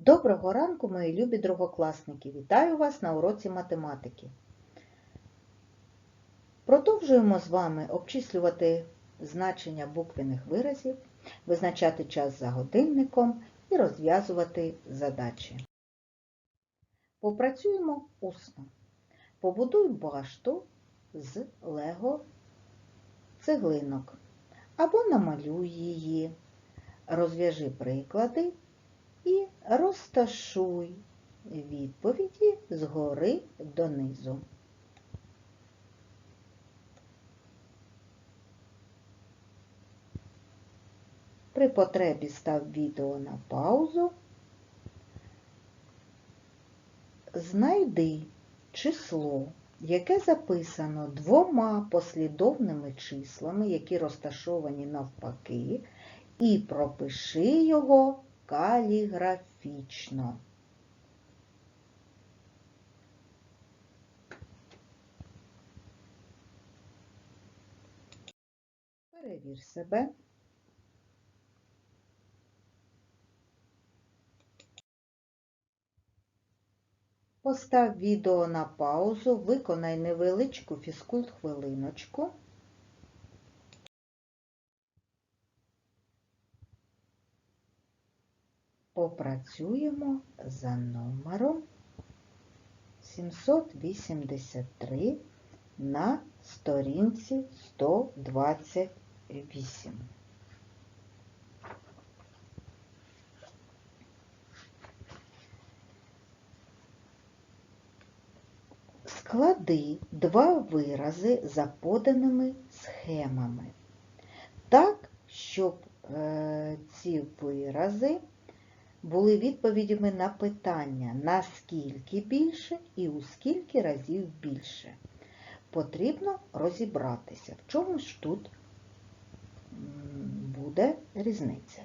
Доброго ранку, мої любі другокласники! Вітаю вас на уроці математики. Продовжуємо з вами обчислювати значення буквених виразів, визначати час за годинником і розв'язувати задачі. Попрацюємо усно. Побудуй башту з лего цеглинок або намалюй її, розв'яжи приклади і розташуй відповіді згори донизу. При потребі став відео на паузу. Знайди число, яке записано двома послідовними числами, які розташовані навпаки, і пропиши його каліграфічно. Перевір себе. Постав відео на паузу, виконай невеличку фізкульт-хвилиночку. Попрацюємо за номером 783 на сторінці 128. Склади два вирази за поданими схемами. Так, щоб е, ці вирази були відповідями на питання, наскільки більше і у скільки разів більше. Потрібно розібратися, в чому ж тут буде різниця.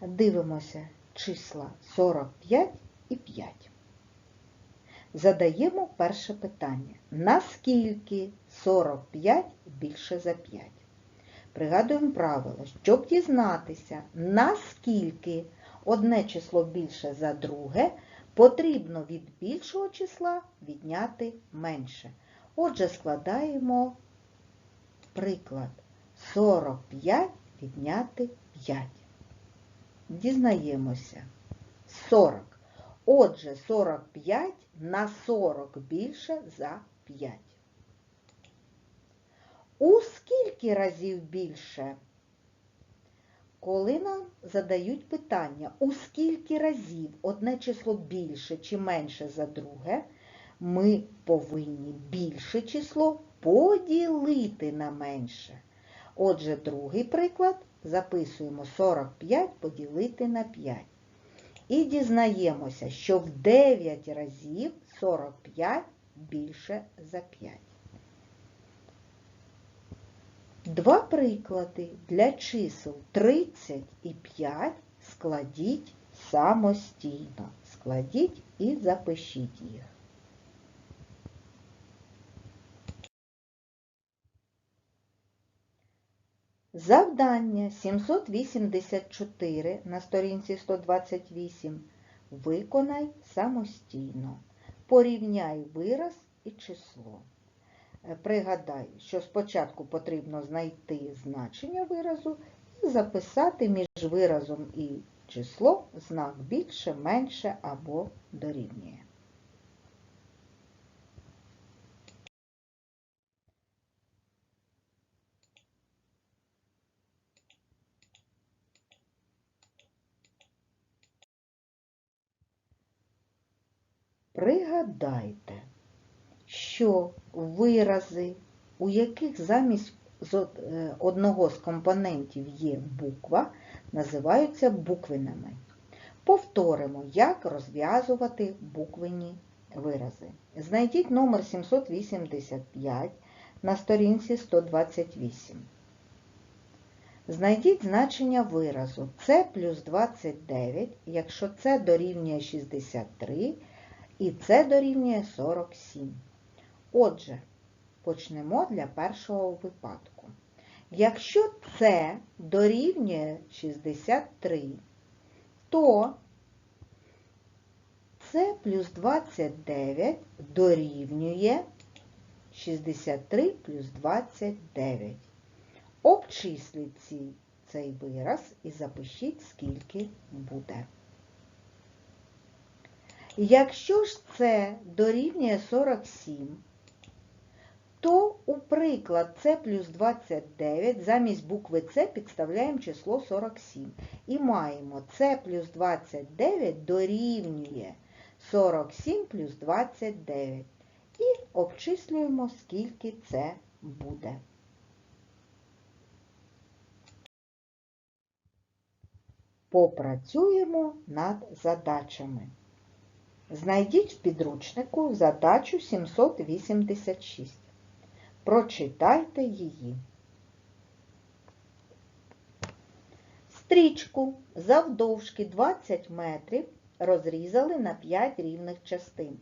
Дивимося числа 45 і 5. Задаємо перше питання. Наскільки 45 більше за 5? Пригадуємо правило, щоб дізнатися, наскільки одне число більше за друге, потрібно від більшого числа відняти менше. Отже, складаємо приклад 45 відняти 5. Дізнаємося 40. Отже, 45 на 40 більше за 5. У скільки разів більше? Коли нам задають питання, у скільки разів одне число більше чи менше за друге, ми повинні більше число поділити на менше. Отже, другий приклад записуємо 45 поділити на 5. І дізнаємося, що в 9 разів 45 більше за 5. Два приклади для чисел 30 і 5 складіть самостійно. Складіть і запишіть їх. Завдання 784 на сторінці 128 виконай самостійно. Порівняй вираз і число. Пригадай, що спочатку потрібно знайти значення виразу і записати між виразом і число знак більше, менше або дорівнює. Пригадайте, що вирази, у яких замість одного з компонентів є буква, називаються буквеними. Повторимо, як розв'язувати буквені вирази. Знайдіть номер 785 на сторінці 128. Знайдіть значення виразу С плюс 29, якщо С дорівнює 63, і це дорівнює 47. Отже, почнемо для першого випадку. Якщо це дорівнює 63, то С плюс 29 дорівнює 63 плюс 29. Обчисліть цей вираз і запишіть, скільки буде. Якщо ж це дорівнює 47, то у приклад С плюс 29 замість букви С підставляємо число 47. І маємо С плюс 29 дорівнює 47 плюс 29. І обчислюємо, скільки це буде. Попрацюємо над задачами. Знайдіть в підручнику задачу 786. Прочитайте її. Стрічку завдовжки 20 метрів розрізали на 5 рівних частин.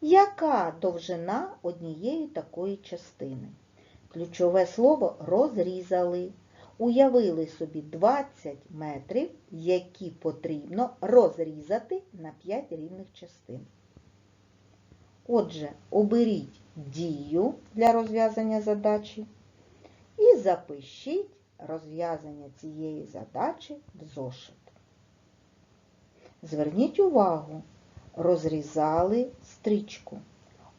Яка довжина однієї такої частини? Ключове слово розрізали. Уявили собі 20 метрів, які потрібно розрізати на 5 рівних частин. Отже, оберіть дію для розв'язання задачі і запишіть розв'язання цієї задачі в зошит. Зверніть увагу, розрізали стрічку.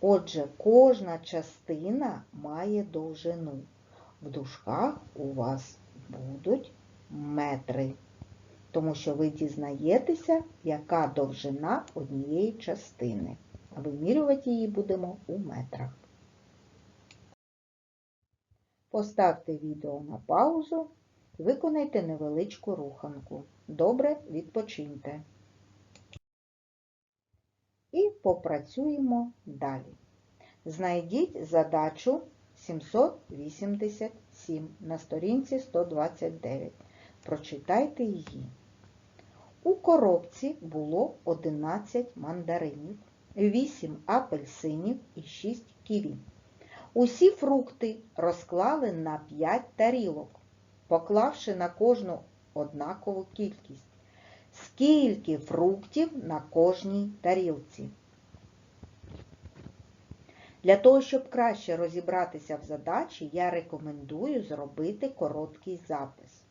Отже, кожна частина має довжину. В дужках у вас будуть метри, тому що ви дізнаєтеся, яка довжина однієї частини. Вимірювати її будемо у метрах. Поставте відео на паузу виконайте невеличку руханку. Добре відпочиньте. І попрацюємо далі. Знайдіть задачу 787 на сторінці 129. Прочитайте її. У коробці було 11 мандаринів, 8 апельсинів і 6 ківі. Усі фрукти розклали на 5 тарілок, поклавши на кожну однакову кількість. Скільки фруктів на кожній тарілці? Для того, щоб краще розібратися в задачі, я рекомендую зробити короткий запис.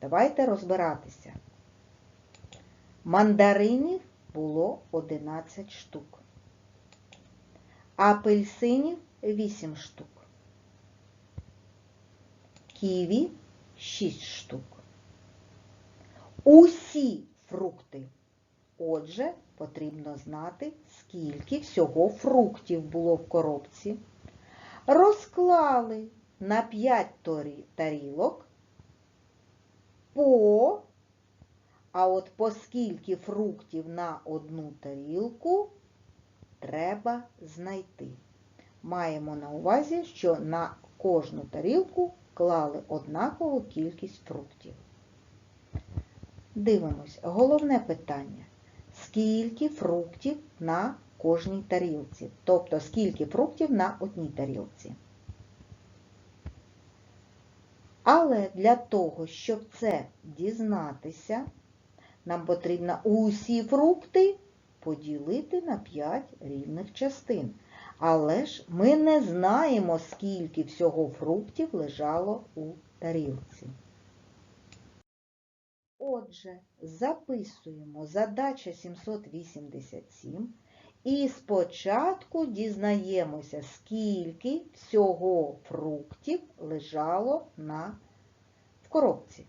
Давайте розбиратися. Мандаринів було 11 штук. Апельсинів 8 штук. Ківі 6 штук. Усі фрукти. Отже, потрібно знати, скільки всього фруктів було в коробці. Розклали на 5 тарілок по, а от по скільки фруктів на одну тарілку треба знайти. Маємо на увазі, що на кожну тарілку клали однакову кількість фруктів. Дивимось, головне питання. Скільки фруктів на кожній тарілці? Тобто, скільки фруктів на одній тарілці? Але для того, щоб це дізнатися, нам потрібно усі фрукти поділити на 5 рівних частин. Але ж ми не знаємо, скільки всього фруктів лежало у тарілці. Отже, записуємо задача 787 і спочатку дізнаємося, скільки всього фруктів лежало на... в коробці.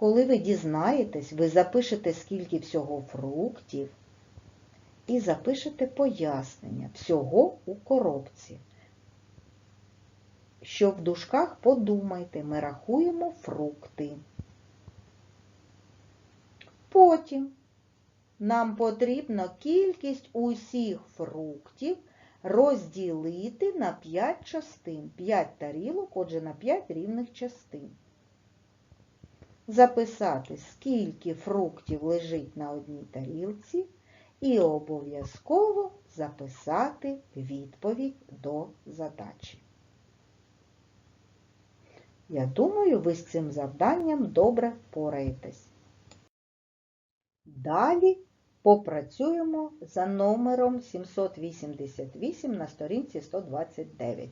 Коли ви дізнаєтесь, ви запишете, скільки всього фруктів і запишете пояснення всього у коробці. Що в дужках подумайте, ми рахуємо фрукти. Потім нам потрібно кількість усіх фруктів розділити на 5 частин. 5 тарілок, отже, на 5 рівних частин. Записати, скільки фруктів лежить на одній тарілці, і обов'язково записати відповідь до задачі. Я думаю, ви з цим завданням добре впораєтесь. Далі Попрацюємо за номером 788 на сторінці 129.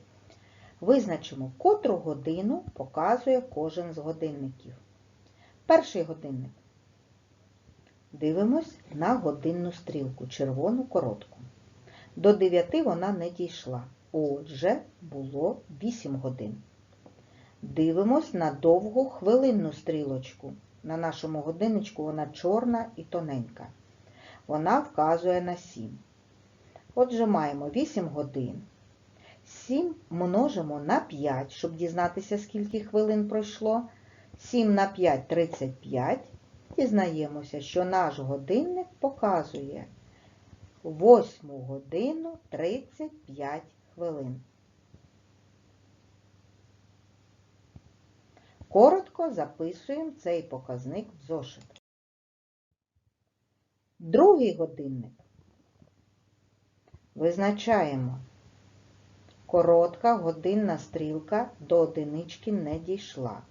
Визначимо, котру годину показує кожен з годинників. Перший годинник. Дивимось на годинну стрілку, червону коротку. До 9 вона не дійшла. Отже, було 8 годин. Дивимось на довгу хвилинну стрілочку. На нашому годинничку вона чорна і тоненька. Вона вказує на 7. Отже, маємо 8 годин. 7 множимо на 5, щоб дізнатися, скільки хвилин пройшло. 7 на 5 – 35. Дізнаємося, що наш годинник показує 8 годину 35 хвилин. Коротко записуємо цей показник в зошит. Другий годинник. Визначаємо. Коротка годинна стрілка до одинички не дійшла.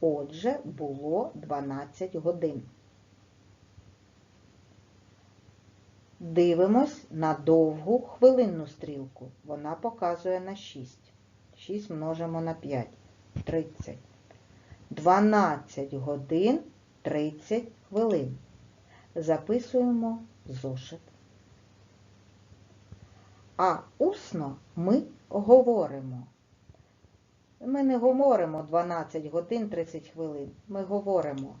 Отже, було 12 годин. Дивимось на довгу хвилинну стрілку. Вона показує на 6. 6 множимо на 5. 30. 12 годин 30 хвилин. Записуємо зошит. А усно ми говоримо. Ми не говоримо 12 годин 30 хвилин. Ми говоримо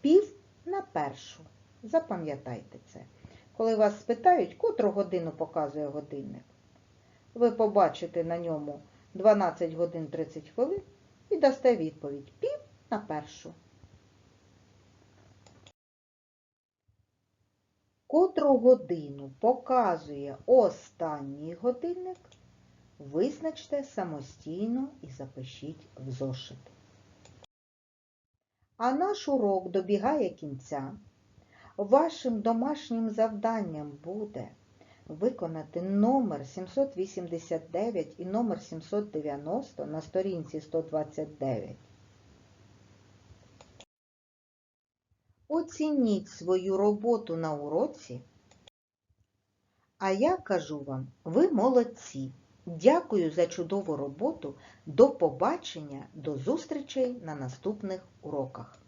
пів на першу. Запам'ятайте це. Коли вас спитають, котру годину показує годинник, ви побачите на ньому 12 годин 30 хвилин і дасте відповідь пів на першу. Котру годину показує останній годинник, визначте самостійно і запишіть в зошит. А наш урок добігає кінця. Вашим домашнім завданням буде виконати номер 789 і номер 790 на сторінці 129. Оцініть свою роботу на уроці. А я кажу вам, ви молодці. Дякую за чудову роботу. До побачення, до зустрічей на наступних уроках.